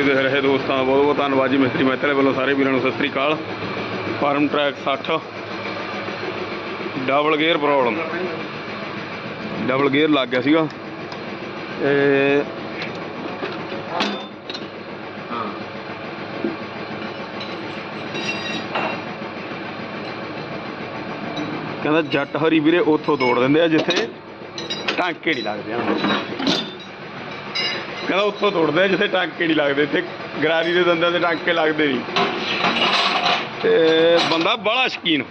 Video ਦੇਖ ਰਹੇ ਦੋਸਤਾਂ ਦਾ ਬਹੁਤ ਬਹੁਤ ਧੰਨਵਾਦ ਜੀ ਮਿਸਤਰੀ ਮਹਿਤਲੇ ਵੱਲੋਂ ਸਾਰੇ ਵੀਰਾਂ ਨੂੰ ਸਤਿ ਸ੍ਰੀ ਅਕਾਲ। Farmtrac 60 double gear problem double gear ਲੱਗ ਗਿਆ ਸੀਗਾ। ਇਹ ਕਹਿੰਦਾ ਜੱਟ ਹਰੀ ਵੀਰੇ ਉੱਥੋਂ ਤੋੜ ਦਿੰਦੇ ਆ ਜਿੱਥੇ ਟਾਂਕੇ ਨਹੀਂ ਲੱਗਦੇ ਹਨ ਕਹਿੰਦਾ ਉੱਥੋਂ ਤੋੜਦੇ ਆ, ਜਿੱਥੇ ਟਾਂਕੇ ਨਹੀਂ ਲੱਗਦੇ, ਇੱਥੇ ਗਰਾਰੀ ਦੇ ਦੰਦਾਂ ਤੇ ਟਾਂਕੇ ਲੱਗਦੇ ਨਹੀਂ। ਤੇ ਬੰਦਾ ਬੜਾ ਸ਼ਕੀਨ।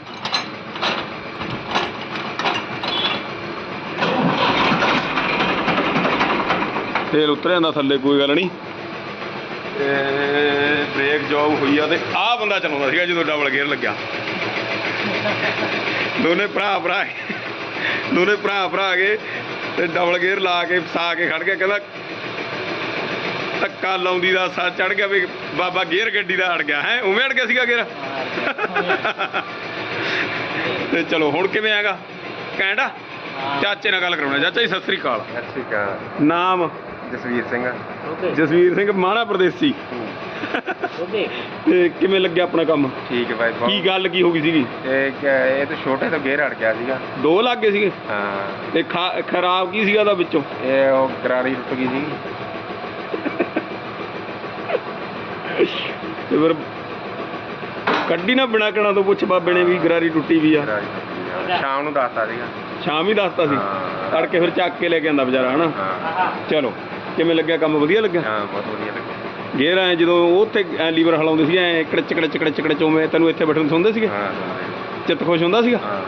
ਤੇਲ ਉਤਰ ਜਾਂਦਾ ਥੱਲੇ, ਕੋਈ ਗੱਲ ਨਹੀਂ। ਤੇ ਬ੍ਰੇਕ ਜੋਬ ਹੋਈ ਆ ਤੇ ਆਹ ਬੰਦਾ ਚਲਾਉਂਦਾ ਸੀਗਾ ਜਦੋਂ ਡਬਲ ਗੇਅਰ ਲੱਗਿਆ। ਦੋਨੇ ਭਰਾ ਭਰਾ ਦੋਨੇ ਭਰਾ ਭਰਾ ਕੇ ਤੇ ਡਬਲ ਗੇਅਰ ਲਾ ਕੇ ਫਸਾ ਕੇ ਖੜ ਗਿਆ ਕਹਿੰਦਾ ਧੱਕਾ ਲਾਉਂਦੀ ਦਾ ਸਾ ਚੜ ਗਿਆ ਵੀ ਬਾਬਾ ਗੇਅਰ ਗੱਡੀ ਦਾ ਅੜ ਗਿਆ ਹੈ? ਉਵੇਂ ਅੜ ਗਿਆ ਸੀਗਾ ਗੇਅਰ ਤੇ ਚਲੋ ਹੁਣ ਕਿਵੇਂ ਆਗਾ ਕਹਿੰਦਾ ਚਾਚੇ ਨਾਲ ਗੱਲ ਕਰਾਉਣਾ ਚਾਚਾ ਜੀ ਸਤਿ ਸ੍ਰੀ ਅਕਾਲ। ਸਤਿ ਸ਼੍ਰੀ ਅਕਾਲ। ਨਾਮ? ਜਸਵੀਰ ਸਿੰਘ ਜਸਵੀਰ ਸਿੰਘ। ਮਾਣਾ ਪ੍ਰਦੇਸੀ। ਤੇ ਕਿਵੇਂ ਲੱਗਿਆ ਆਪਣਾ ਕੰਮ? ਠੀਕ ਹੈ ਭਾਈ ਕੀ ਗੱਲ ਕੀ ਹੋ ਗਈ ਸੀਗੀ? ਇਹ ਤਾਂ ਛੋਟੇ ਤੋਂ ਗੇਰ ਅੜ ਗਿਆ ਸੀਗਾ। ਦੋ ਲੱਗ ਗਏ ਸੀਗੇ? ਹਾਂ। ਤੇ ਖਾ- ਖਰਾਬ ਕੀ ਸੀਗਾ ਉਹਦਾ ਵਿੱਚੋਂ? ਇਹ ਉਹ ਗਰਾਰੀ ਟੁੱਟ ਗਈ ਸੀ ਤੇ ਫਿਰ ਕੱਢੀ ਨਾ ਬਿਨਾ ਕਣਾ ਤੋਂ ਪੁੱਛ ਬਾਬੇ ਨੇ ਵੀ ਗਰਾਰੀ ਟੁੱਟੀ ਵੀ ਆ। ਗਰਾਰੀ ਟੁੱਟ ਗਈ ਆ। ਸ਼ਾਮ ਨੂੰ ਦੱਸਤਾ ਸੀਗਾ। ਸ਼ਾਮ ਹੀ ਦੱਸਤਾ ਸੀ। ਹਾਂ। ਤੜਕੇ ਫਿਰ ਚੱਕ ਕੇ ਲੈ ਕੇ ਆਂਦਾ ਵਿਚਾਰਾ ਹਨਾ? ਹਾਂ। ਚਲੋ ਕਿਵੇਂ ਲੱਗਿਆ ਕੰਮ? ਵਧੀਆ ਲੱਗਿਆ? ਹਾਂ ਬਹੁਤ ਵਧੀਆ ਲੱਗਿਆ। ਗੇਰ ਐ ਜਦੋਂ ਉਹ ਉੱਥੇ ਐ ਲੀਵਰ ਹਲਾਉਂਦੇ ਸੀ ਐ ਕੜਚ ਕੜਚ ਕੜਚ ਕੜਚ ਉਵੇਂ ਤੈਨੂੰ ਇੱਥੇ ਬੈਠਣ ਨੂੰ ਸੁਣਦੇ ਸੀਗੇ? ਹਾਂ। ਚਿੱਤ ਖੁਸ਼ ਹੁੰਦਾ ਸੀਗਾ? ਹਾਂ।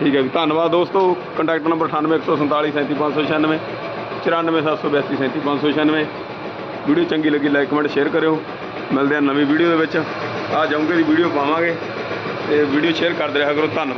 ਠੀਕ ਹੈ ਜੀ ਧੰਨਵਾਦ ਦੋਸਤੋ। ਕੰਟੈਕਟ ਨੰਬਰ 981447 37596 94782 37596 ਵੀਡੀਓ ਚੰਗੀ ਲੱਗੀ ਲਾਈਕ ਕਮੈਂਟ ਸ਼ੇਅਰ ਕਰਿਓ। ਮਿਲਦੇ ਆ ਨਵੀਂ ਵੀਡੀਓ ਦੇ ਵਿੱਚ। ਆ ਜਾਊਂਗੇ ਦੀ ਵੀਡੀਓ ਪਾਵਾਂਗੇ। ਤੇ ਵੀਡੀਓ ਸ਼ੇਅਰ ਕਰਦੇ ਰਿਹਾ ਕਰੋ। ਧੰਨਵਾਦ।